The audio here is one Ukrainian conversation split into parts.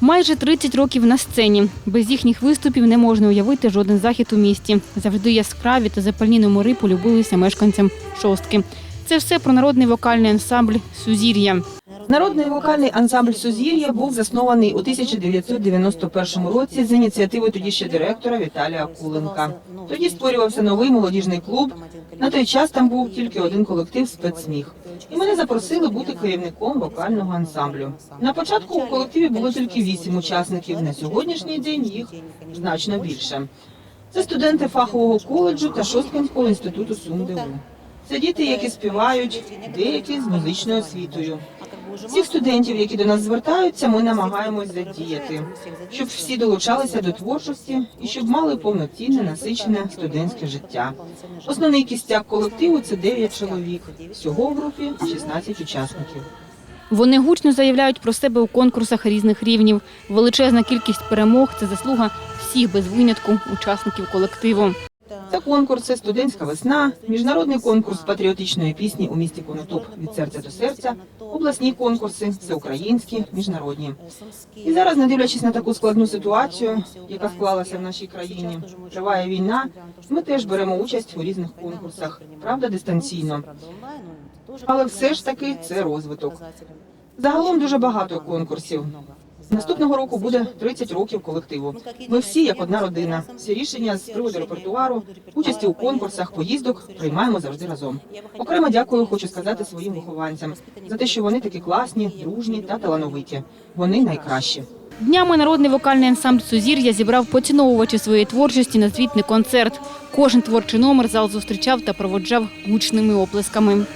Майже 30 років на сцені. Без їхніх виступів не можна уявити жоден захід у місті. Завжди яскраві та запальні номери полюбилися мешканцям шостки. Це все про народний вокальний ансамбль Сузір'я. Народний вокальний ансамбль Сузір'я був заснований у 1991 році з ініціативи тоді ще директора Віталія Куленка. Тоді створювався новий молодіжний клуб. На той час там був тільки один колектив спецсміх. І мене запросили бути керівником вокального ансамблю. На початку у колективі було тільки вісім учасників. На сьогоднішній день їх значно більше. Це студенти фахового коледжу та Шосткинського інституту СумДУ. Це діти, які співають, деякі з музичною освітою. Всіх студентів, які до нас звертаються, ми намагаємось задіяти, щоб всі долучалися до творчості і щоб мали повноцінне насичене студентське життя. Основний кістяк колективу це 9 чоловік. Всього в групі 16 учасників. Вони гучно заявляють про себе у конкурсах різних рівнів. Величезна кількість перемог це заслуга всіх без винятку учасників колективу. Це конкурси Студентська весна, міжнародний конкурс патріотичної пісні у місті Конотоп від серця до серця, обласні конкурси, всеукраїнські, міжнародні. І зараз, не дивлячись на таку складну ситуацію, яка склалася в нашій країні, триває війна. Ми теж беремо участь у різних конкурсах, правда, дистанційно. Але все ж таки це розвиток. Загалом дуже багато конкурсів. Наступного року буде 30 років колективу. Ми всі як одна родина. Всі рішення з приводу репертуару, участі у конкурсах, поїздок приймаємо завжди разом. Окремо дякую, хочу сказати своїм вихованцям за те, що вони такі класні, дружні та талановиті. Вони найкращі. Днями народний вокальний ансамбль Сузір'я зібрав поціновувачів своєї творчості на звітний концерт. Кожен творчий номер зал зустрічав та проводжав гучними оплесками.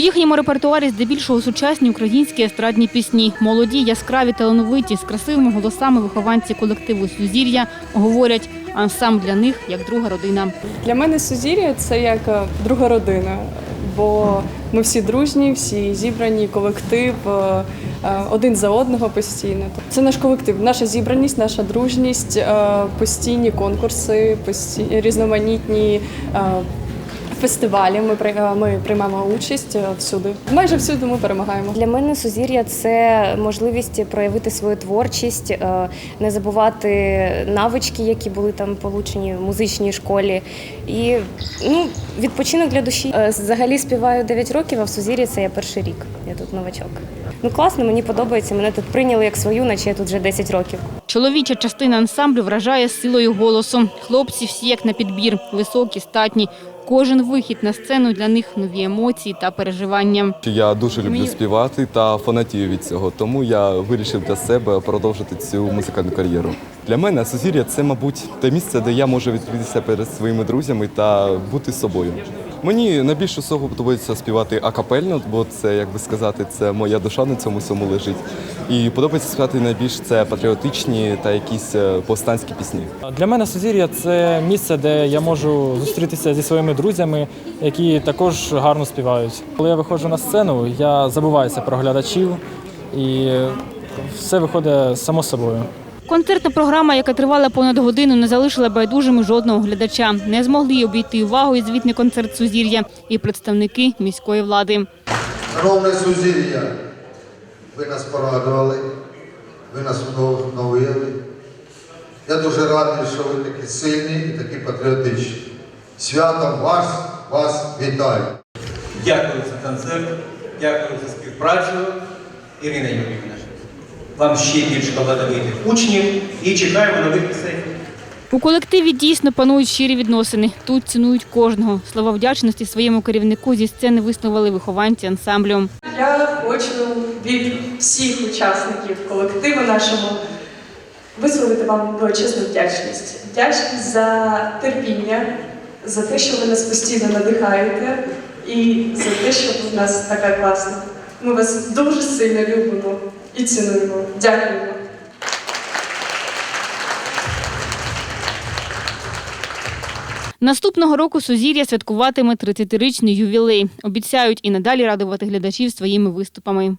У їхньому репертуарі здебільшого сучасні українські естрадні пісні. Молоді, яскраві, талановиті, з красивими голосами вихованці колективу Сузір'я говорять, ансамбль для них як друга родина. Для мене Сузір'я це як е, друга родина, бо ми всі дружні, всі зібрані, колектив е, е, один за одного постійно. Це наш колектив, наша зібраність, наша дружність, постійні конкурси, пості... різноманітні. Фестивалі ми при- е, ми приймаємо участь е, всюди. Майже всюди ми перемагаємо. Для мене сузір'я це можливість проявити свою творчість, е, не забувати навички, які були там получені в музичній школі. І ну, відпочинок для душі. Взагалі співаю 9 років, а в сузір'ї це я перший рік. Я тут новачок. Ну класно, мені подобається. Мене тут прийняли як свою, наче я тут вже 10 років. Чоловіча частина ансамблю вражає силою голосу. Хлопці всі як на підбір, високі, статні. Кожен вихід на сцену для них нові емоції та переживання. Я дуже люблю співати та фанатію від цього, тому я вирішив для себе продовжити цю музикальну кар'єру. Для мене Сузір'я це, мабуть, те місце, де я можу відкритися перед своїми друзями та бути собою. Мені найбільше всього подобається співати акапельно, бо це, як би сказати, це моя душа на цьому всьому лежить. І подобається співати найбільш це патріотичні та якісь е, повстанські пісні. Для мене Сузір'я це місце, де я можу зустрітися зі своїми друзями, які також гарно співають. Коли я виходжу на сцену, я забуваюся про глядачів і все виходить само собою. Концертна програма, яка тривала понад годину, не залишила байдужими жодного глядача. Не змогли обійти увагою звітний концерт Сузір'я і представники міської влади. Шановне сузір'я, ви нас порадували, ви нас вдохновили. Я дуже радий, що ви такі сильні і такі патріотичні. Святом вас, вас вітаю! Дякую за концерт, дякую за співпрацю. Ірина Юрійовна, вам ще більше талановитих учнів і чекаємо нових пісень. У колективі дійсно панують щирі відносини. Тут цінують кожного. Слова вдячності своєму керівнику зі сцени висловили вихованці ансамблю. Я хочу від всіх учасників колективу нашому висловити вам величезну вдячність. Вдячність за терпіння, за те, що ви нас постійно надихаєте, і за те, що ви в нас така класна. Ми вас дуже сильно любимо і цінуємо. Дякуємо. Наступного року Сузір'я святкуватиме 30-річний ювілей. Обіцяють і надалі радувати глядачів своїми виступами.